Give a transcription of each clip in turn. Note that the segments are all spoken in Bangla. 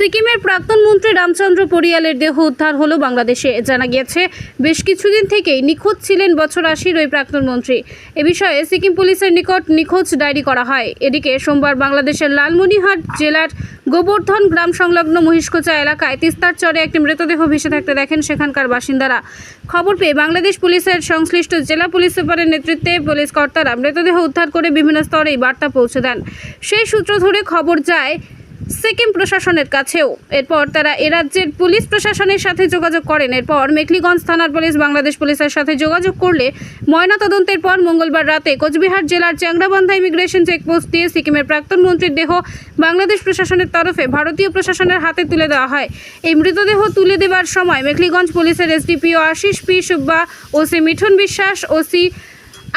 সিকিমের প্রাক্তন মন্ত্রী রামচন্দ্র পরিয়ালের দেহ উদ্ধার হলো বাংলাদেশে। জানা গিয়েছে, বেশ কিছুদিন থেকেই নিখোঁজ ছিলেন বছর আশির ওই প্রাক্তন মন্ত্রী। এ বিষয়ে সিকিম পুলিশের নিকট নিখোঁজ ডায়েরি করা হয়। এদিকে সোমবার বাংলাদেশের লালমনিরহাট জেলার গোবর্ধন গ্রাম সংলগ্ন মহিষকোচা এলাকায় তিস্তার চরে একটি মৃতদেহ ভেসে থাকতে দেখেন সেখানকার বাসিন্দারা। খবর পেয়ে বাংলাদেশ পুলিশের সংশ্লিষ্ট জেলা পুলিশ সুপারের নেতৃত্বে পুলিশ কর্তারা মৃতদেহ উদ্ধার করে বিভিন্ন স্তরে এই বার্তা পৌঁছে দেন। সেই সূত্র ধরে খবর যায় সিকিম প্রশাসনের কাছেও। এরপর তারা এ রাজ্যের পুলিশ প্রশাসনের সাথে যোগাযোগ করেন। এরপর মেখলিগঞ্জ থানার পুলিশ, বাংলাদেশ পুলিশের সাথে যোগাযোগ করলে ময়নাতদন্তের পর মঙ্গলবার রাতে কোচবিহার জেলার চ্যাংরাবান্ধা ইমিগ্রেশন চেকপোস্ট দিয়ে সিকিমের প্রাক্তন মন্ত্রীর দেহ বাংলাদেশ প্রশাসনের তরফে ভারতীয় প্রশাসনের হাতে তুলে দেওয়া হয়। এই মৃতদেহ তুলে দেওয়ার সময় মেখলিগঞ্জ পুলিশের SDPO Ashish P Subba, OC Mithun Biswas, OC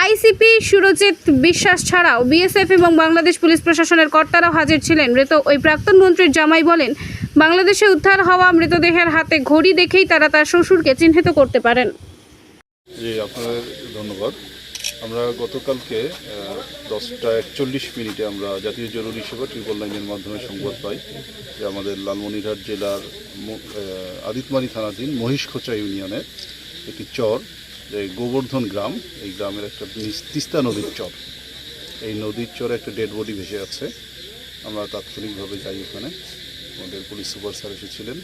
ICP Surajit বিশ্বাস ছাড়াও বিএসএফ এবং বাংলাদেশ পুলিশ প্রশাসনের কর্তারাও হাজির ছিলেন। মৃত ওই প্রাক্তন মন্ত্রীর জামাই বলেন, বাংলাদেশে উদ্ধার হওয়া মৃতদেহের হাতে ঘড়ি দেখেই তারা তার শ্বশুরকে চিহ্নিত করতে পারেন। জি আপনার ধন্যবাদ। আমরা গতকালকে দশটা একচল্লিশ মিনিটে আমরা জাতীয় জরুরি সেবা ট্রিপল লাইনের মাধ্যমে সংবাদ পাই যে আমাদের লালমনিরহাট জেলার আদিতমারি থানাধীন মহিষখোচা ইউনিয়নের একটি চর যে গোবর্ধন গ্রাম, এই গ্রামের একটা তিস্তা নদীর চর। এই নদীর চরে একটা ডেড বডি ভেসে আছে আমরা তাৎক্ষণিকভাবে যাই ওখানে আমাদের পুলিশ সুপার স্যার এসেছিলেন।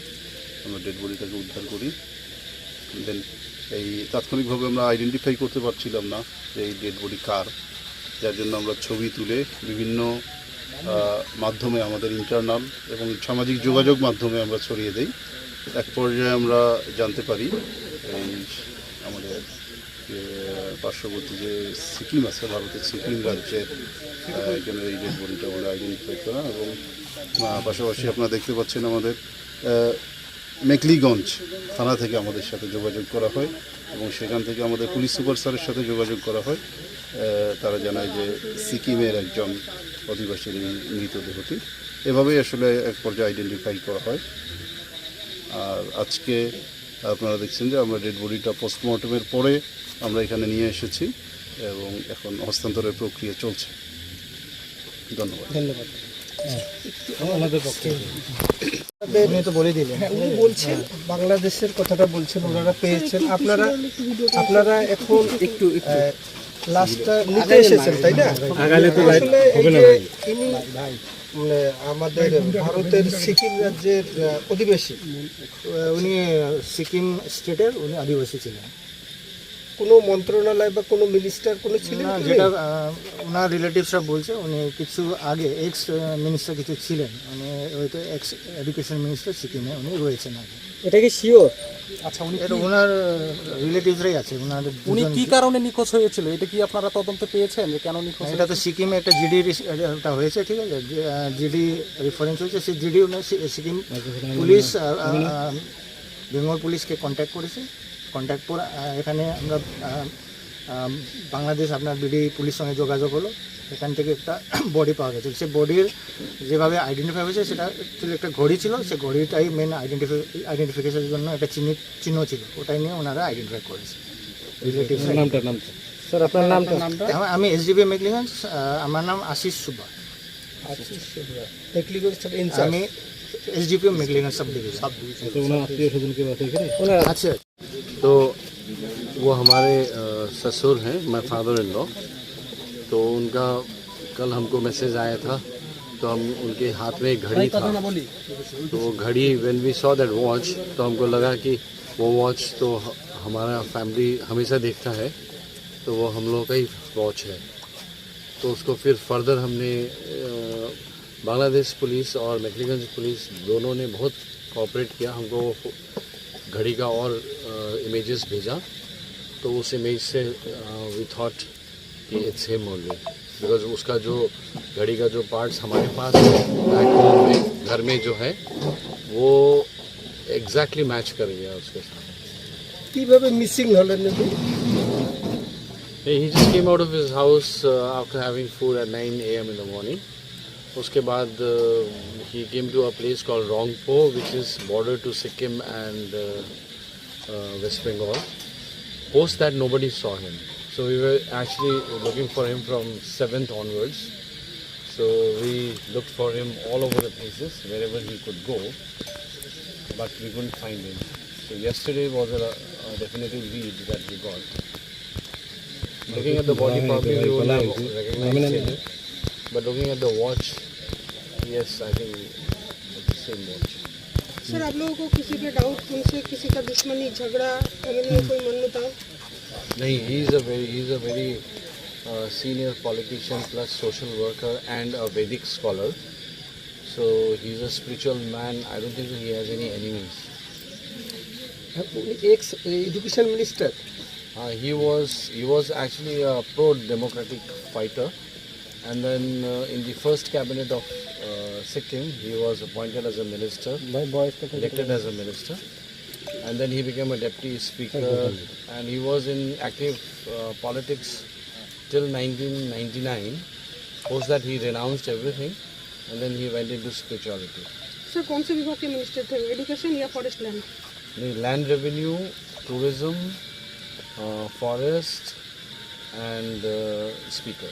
আমরা ডেড বডিটাকে উদ্ধার করি। দেন এই তাৎক্ষণিকভাবে আমরা আইডেন্টিফাই করতে পারছিলাম না যে এই ডেড বডি কার। যার জন্য আমরা ছবি তুলে বিভিন্ন মাধ্যমে আমাদের ইন্টারনাল এবং সামাজিক যোগাযোগ মাধ্যমে আমরা ছড়িয়ে দেই। এক পর্যায়ে আমরা জানতে পারি, এই আমাদের পার্শ্ববর্তী যে সিকিম আছে, ভারতের সিকিম রাজ্যের এখানে এই বডিটা বলে আইডেন্টিফাই করা এবং পাশাপাশি আপনারা দেখতে পাচ্ছেন আমাদের মেকলিগঞ্জ থানা থেকে আমাদের সাথে যোগাযোগ করা হয় এবং সেখান থেকে আমাদের পুলিশ সুপার স্যারের সাথে যোগাযোগ করা হয়। তারা জানায় যে সিকিমের একজন অধিবাসীর মৃতদেহটি। এভাবেই আসলে এক পর্যায়ে আইডেন্টিফাই করা হয়। আর আজকে আপনারা দেখছেন যে আমরা ডেড বডিটা পোস্টমর্টমের পরে আমরা এখানে নিয়ে এসেছি এবং এখন হস্তান্তরের প্রক্রিয়া চলছে। ধন্যবাদ। ধন্যবাদ। ওনাদের পক্ষে। উনি তো বলে দিলেন। হ্যাঁ উনি বলছেন বাংলাদেশের কথাটা বলছেন ওনারা পেয়েছেন। আপনারা আপনারা এখন একটু একটু। লাস্টটা নিতে এসেছেন তাই না? আসলে ইনি আমাদের ভারতের সিকিম রাজ্যের অধিবাসী। উনি সিকিম স্টেটের উনি আদিবাসী ছিলেন। কোনো মন্ত্রণালয় বা কোনো মিনিস্টার কোনো ছিলেন না যেটা ওনার রিলেটিভসরা বলছে উনি কিছু আগে এক্স মিনিস্টার কিছু ছিলেন। উনি হয়তো এক্স এডুকেশন মিনিস্টার সিকিমে উনি রয়েছেন আগে। এটা কি শিওর আচ্ছা উনি এটা ওনার রিলেটিভসরাই আছে ওনার উনি কি কারণে নিখোঁজ হয়েছিল? এটা কি আপনারা তদন্ত পেয়েছেন যে কেন নিখোঁজ এটা তো সিকিমে একটা জিডি এটা হয়েছে ঠিক আছে? জিডি রেফারেন্স হয়েছে সেই জিডি সিকিম পুলিশ বেঙ্গল পুলিশকে কন্ট্যাক্ট করেছে। কন্ট্যাক্ট করে এখানে আমরা বাংলাদেশ আপনার বিডি পুলিশ সঙ্গে যোগাযোগ হলো এখান থেকে একটা বডি পাওয়া গেছে। সেই বডির যেভাবে আইডেন্টিফাই হয়েছে সেটা actually একটা ঘড়ি ছিল সে ঘড়িটাই মেন আইডেন্টিফাই আইডেন্টিফিকেশনের জন্য একটা চিহ্ন চিহ্ন ছিল। ওটাই নিয়ে ওনারা আইডেন্টিফাই করেছে। নামটা নামটা। স্যার আপনার নামটা? আমি এসডিবি মেকলিগঞ্জ আমার নাম আশিস সুবা থেকে ইনচার্জ। আমি এসডিপি মেকলিগঞ্জ সাব ডিভিশন তো ওনার আত্মীয় স্বজনকে বাসা এখানে? আচ্ছা तो वो हमारे ससुर हैं मैं फादर इन लॉ तो उनका कल हमको मैसेज आया था तो हम उनके हाथ में एक घड़ी था। तो घड़ी when we saw that watch तो हमको लगा कि वो वॉच तो हमारा फैमिली हमेशा देखता है तो वो हम लोग का ही वॉच है। तो उसको फिर फर्दर हमने बांग्लादेश पुलिस और मैकलीगंज पुलिस दोनों ने बहुत कॉपरेट किया। हमको घड़ी का और इमेजेस भेजा। तो उस इमेज से वी थॉट कि इट्स हिम ओनली बिकॉज उसका जो घड़ी का जो पार्ट्स हमारे पास है बैक होम में घर में जो है वो एग्जैक्टली मैच कर गया उसके साथ কিভাবে মিসিং হলেন উনি? Hey, he just came out of his house uh, after having food at 9 a.m. in the morning. उसके बाद ही came to a place call Rongpo which is border to Sikkim and West Bengal post that nobody saw him so we were actually looking for him from 7th onwards so we looked for him all over the places, wherever he could go, but we couldn't find him. So yesterday was a, a definitive lead that we got. Looking at the body, probably we would have recognized him. But looking at the watch, yes, I think it's the same watch. Sir आप लोगों को किसी पे डाउट उनसे किसी का दुश्मनी झगड़ा कोई मन नहीं is a very is a very senior politician plus social worker and a Vedic scholar so he is a spiritual man I don't think he has any enemies एक education minister he was he was actually pro democratic fighter and then uh, in the first cabinet of uh, Sikkim, he was appointed as a minister, elected as a minister, and then he became a deputy speaker, and he was in active uh, politics till 1999. Post that he renounced everything, and then he went into spirituality. Sir कौन से विभाग के मिनिस्टर थे एजुकेशन या forest land The land revenue, tourism, uh, forest, and uh, speaker.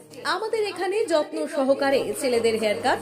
আমাদের এখানে যত্ন সহকারে ছেলেদের হেয়ার কাট